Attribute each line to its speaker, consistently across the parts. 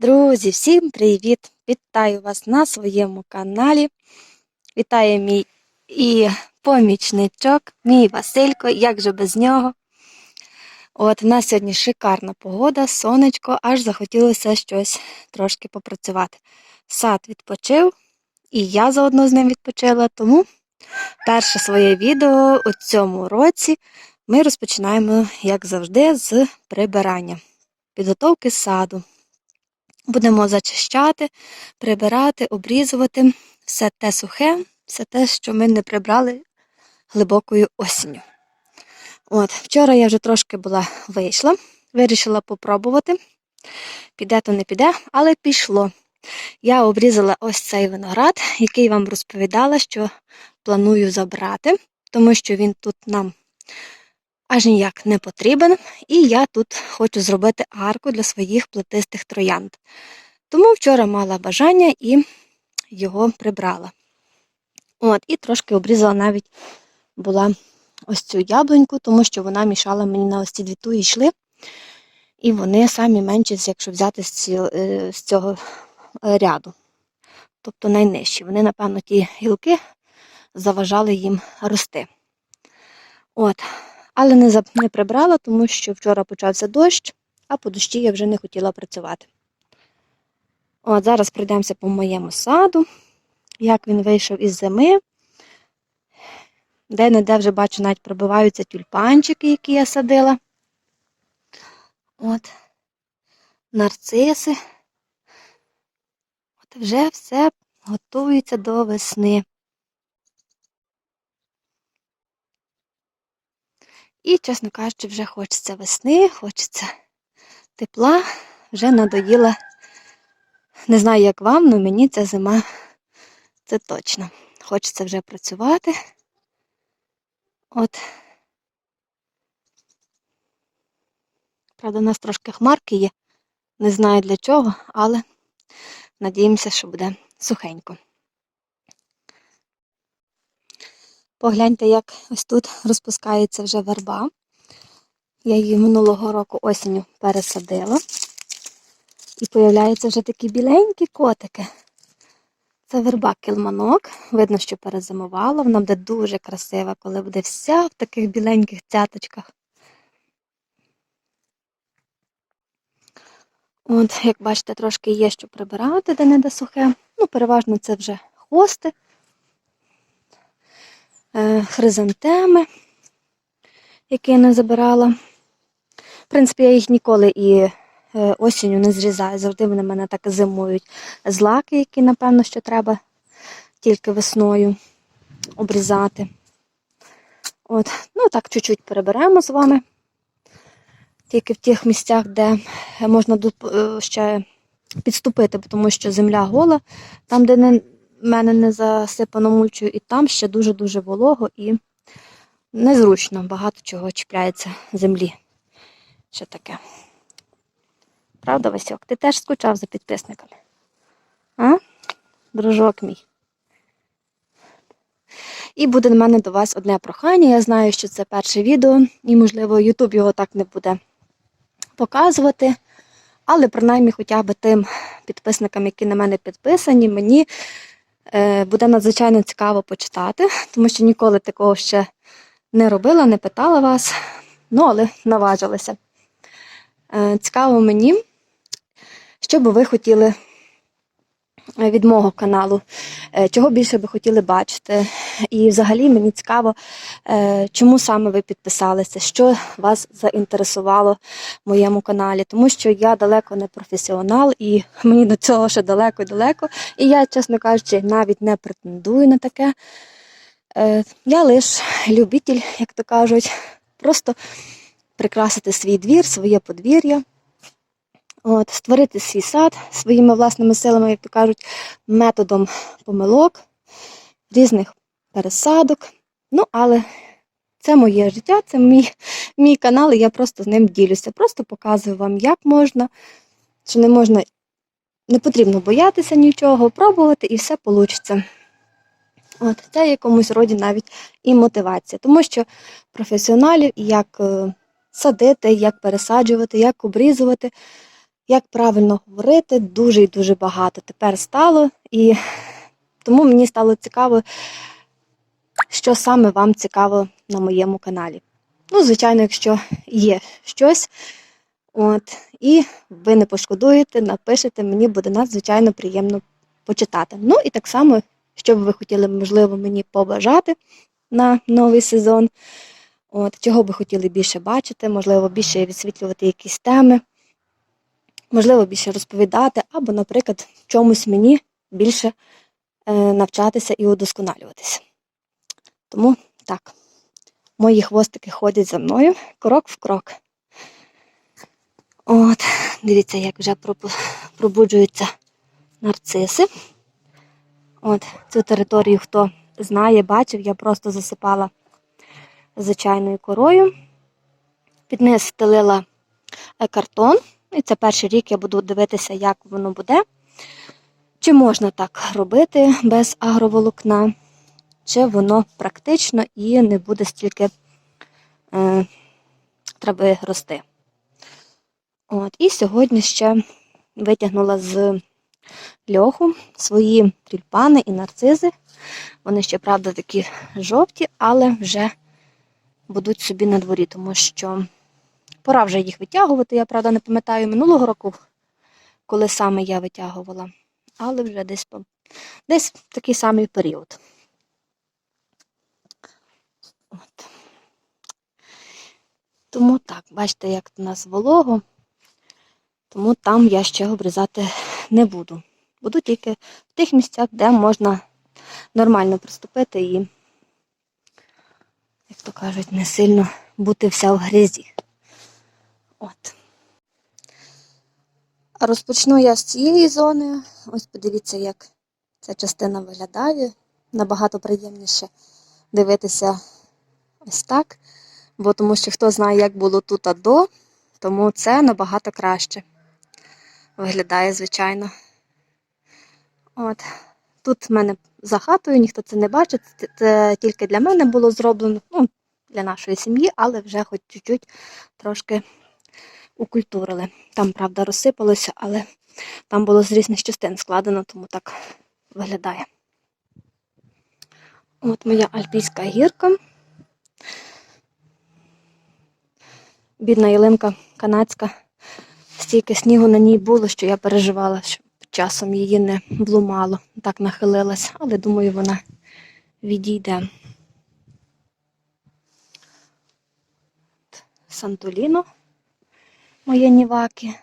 Speaker 1: Друзі, всім привіт! Вітаю вас на своєму каналі. Вітає мій і помічничок, мій Василько, як же без нього. От у нас сьогодні шикарна погода, сонечко, аж захотілося щось трошки попрацювати. Сад відпочив, і я заодно з ним відпочила, тому перше своє відео у цьому році ми розпочинаємо, як завжди, з прибирання, підготовки саду. Будемо зачищати, прибирати, обрізувати все те сухе, все те, що ми не прибрали глибокою осінню. От, Вчора я вже трошки була вийшла, вирішила попробувати. Піде, то не піде, але пішло. Я обрізала ось цей виноград, який вам розповідала, що планую забрати, тому що він тут нам аж ніяк не потрібен. І я тут хочу зробити арку для своїх плетистих троянд. Тому вчора мала бажання і його прибрала. От, І трошки обрізала навіть була ось цю яблуньку, тому що вона мішала мені на ось ці дві туї йшли. І вони самі менші, якщо взяти з, е, цього е, ряду. Тобто найнижчі. Вони, напевно, ті гілки заважали їм рости. От. Але не, не прибрала, тому що вчора почався дощ, а по дощі я вже не хотіла працювати. От зараз пройдемося по моєму саду, як він вийшов із зими. Де-не-де вже бачу, навіть пробиваються тюльпанчики, які я садила. От, нарциси. От вже все готується до весни. І, чесно кажучи, вже хочеться весни, хочеться тепла, вже надоїла. Не знаю, як вам, але мені ця зима це точно. Хочеться вже працювати. От. Правда, у нас трошки хмарки є. Не знаю для чого, але надіємося, що буде сухенько. Погляньте, як ось тут розпускається вже верба. Я її минулого року осінню пересадила. І появляються вже такі біленькі котики. Це верба кілманок. Видно, що перезимувала. Вона буде дуже красива, коли буде вся в таких біленьких цяточках. От, як бачите, трошки є що прибирати, де не де сухе. Ну, переважно це вже хости, е, хризантеми, які я не забирала. В принципі, я їх ніколи і е, осінню не зрізаю. Завжди вони мене так зимують. Злаки, які, напевно, що треба тільки весною обрізати. От, ну так, чуть-чуть переберемо з вами. Тільки в тих місцях, де можна е, ще підступити, тому що земля гола, там, де не, мене не засипано мульчою, і там ще дуже-дуже волого і незручно, багато чого чіпляється землі. Що таке? Правда, Васьок? Ти теж скучав за підписниками? А? Дружок мій. І буде в мене до вас одне прохання. Я знаю, що це перше відео, і, можливо, YouTube його так не буде показувати. Але принаймні хоча б тим підписникам, які на мене підписані, мені буде надзвичайно цікаво почитати, тому що ніколи такого ще не робила, не питала вас, ну але наважилася. Е, цікаво мені, що би ви хотіли е, від мого каналу, е, чого більше би хотіли бачити. І взагалі мені цікаво, е, чому саме ви підписалися, що вас заінтересувало в моєму каналі, тому що я далеко не професіонал і мені до цього ще далеко і далеко. І я, чесно кажучи, навіть не претендую на таке. Е, Я лише любитель, як то кажуть, просто прикрасити свій двір, своє подвір'я. От, створити свій сад своїми власними силами, як то кажуть, методом помилок, різних пересадок. Ну, але це моє життя, це мій, мій канал, і я просто з ним ділюся. Просто показую вам, як можна, що не можна, не потрібно боятися нічого, пробувати і все вийде. От, це в якомусь роді навіть і мотивація, тому що професіоналів, як е, садити, як пересаджувати, як обрізувати, як правильно говорити, дуже і дуже багато тепер стало. І тому мені стало цікаво, що саме вам цікаво на моєму каналі. Ну, звичайно, якщо є щось, от, і ви не пошкодуєте, напишете, мені буде надзвичайно приємно почитати. Ну і так само, що б ви хотіли, можливо, мені побажати на новий сезон. От, чого би хотіли більше бачити, можливо, більше відсвітлювати якісь теми, можливо, більше розповідати, або, наприклад, чомусь мені більше е, навчатися і удосконалюватися. Тому так, мої хвостики ходять за мною крок в крок. От, дивіться, як вже пробуджуються нарциси. От, цю територію, хто знає, бачив, я просто засипала звичайною корою. Під низ стелила е, картон. І це перший рік я буду дивитися, як воно буде. Чи можна так робити без агроволокна, чи воно практично і не буде стільки е, трави рости. От, і сьогодні ще витягнула з льоху свої тюльпани і нарцизи. Вони ще, правда, такі жовті, але вже будуть собі на дворі, тому що пора вже їх витягувати. Я, правда, не пам'ятаю минулого року, коли саме я витягувала, але вже десь, десь такий самий період. От. Тому так, бачите, як у нас волого, тому там я ще обрізати не буду. Буду тільки в тих місцях, де можна нормально приступити і, як то кажуть, не сильно бути вся в грязі. От. Розпочну я з цієї зони. Ось подивіться, як ця частина виглядає. Набагато приємніше дивитися ось так. Бо тому що хто знає, як було тут а до, тому це набагато краще виглядає, звичайно. От. Тут в мене за хатою, ніхто це не бачить. Це, тільки для мене було зроблено, ну, для нашої сім'ї, але вже хоч чуть-чуть трошки укультурили. Там, правда, розсипалося, але там було з різних частин складено, тому так виглядає. От моя альпійська гірка. Бідна ялинка канадська. Стільки снігу на ній було, що я переживала, що часом її не влумало. Так нахилилась, але думаю, вона відійде. Сантоліно, моє ніваки.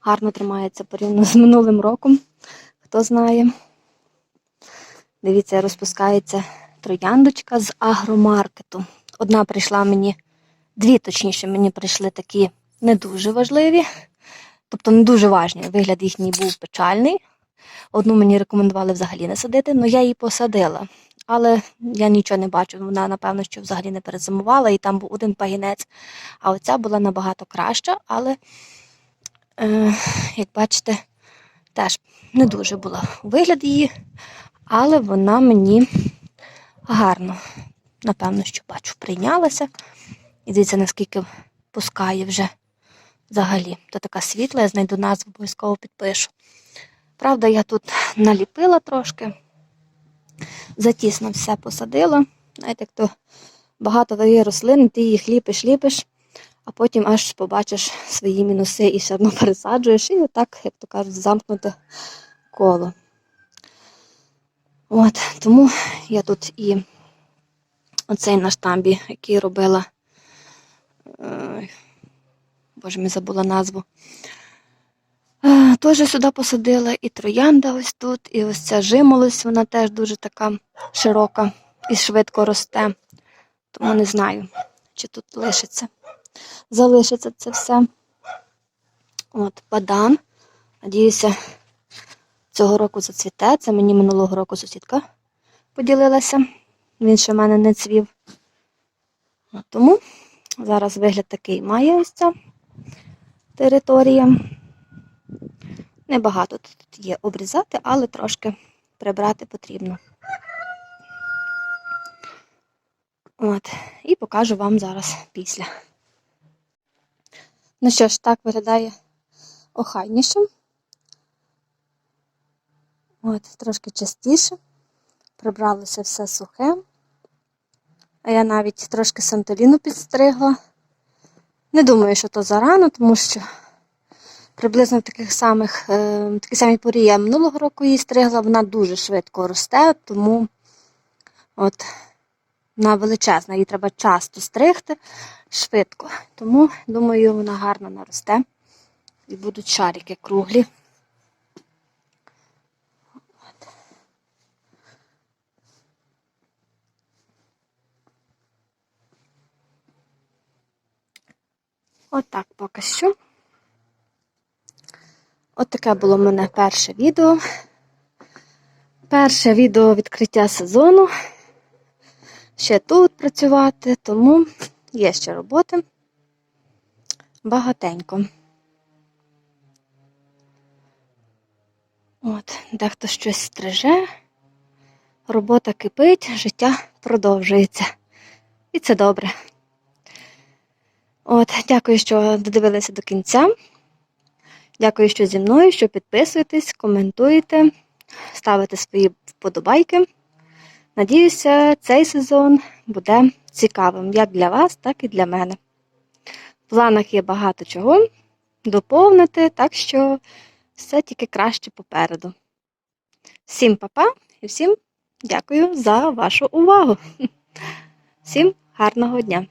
Speaker 1: Гарно тримається порівняно з минулим роком, хто знає. Дивіться, розпускається трояндочка з агромаркету. Одна прийшла мені, дві, точніше, мені прийшли такі не дуже важливі, тобто не дуже важні. Вигляд їхній був печальний. Одну мені рекомендували взагалі не садити, але я її посадила. Але я нічого не бачу. Вона, напевно, що взагалі не перезимувала, і там був один пагінець. А оця була набагато краща, але, е, як бачите, теж не дуже була вигляд її, але вона мені гарно, напевно, що бачу, прийнялася. І дивіться, наскільки пускає вже взагалі. То така світла, я знайду назву, обов'язково підпишу. Правда, я тут наліпила трошки, затісно все посадила. Знаєте, як то багато таких рослин, ти їх ліпиш, ліпиш, а потім аж побачиш свої мінуси і все одно пересаджуєш. І отак, як то кажуть, замкнуте коло. От, тому я тут і оцей на штамбі, який робила. е, Боже, ми забула назву. Теж сюди посадила і троянда ось тут, і ось ця жимолость, вона теж дуже така широка і швидко росте. Тому не знаю, чи тут лишиться. Залишиться це все. От, бадан. Надіюся, цього року зацвіте. Це мені минулого року сусідка поділилася. Він ще в мене не цвів. Тому зараз вигляд такий має ось ця територія. Небагато тут є обрізати, але трошки прибрати потрібно. От, і покажу вам зараз після. Ну що ж, так виглядає охайніше. От, трошки частіше. Прибралося все сухе. А я навіть трошки сантоліну підстригла. Не думаю, що то зарано, тому що приблизно в таких самих, е, в такій самій порі я минулого року її стригла, вона дуже швидко росте, тому от вона величезна, її треба часто стригти швидко. Тому, думаю, вона гарно наросте і будуть шарики круглі. От. Отак поки що. От таке було в мене перше відео. Перше відео відкриття сезону. Ще тут працювати, тому є ще роботи. Багатенько. От, дехто щось стриже, робота кипить, життя продовжується. І це добре. От, дякую, що додивилися до кінця. Дякую, що зі мною, що підписуєтесь, коментуєте, ставите свої вподобайки. Надіюся, цей сезон буде цікавим як для вас, так і для мене. В планах є багато чого доповнити, так що все тільки краще попереду. Всім па-па і всім дякую за вашу увагу. Всім гарного дня!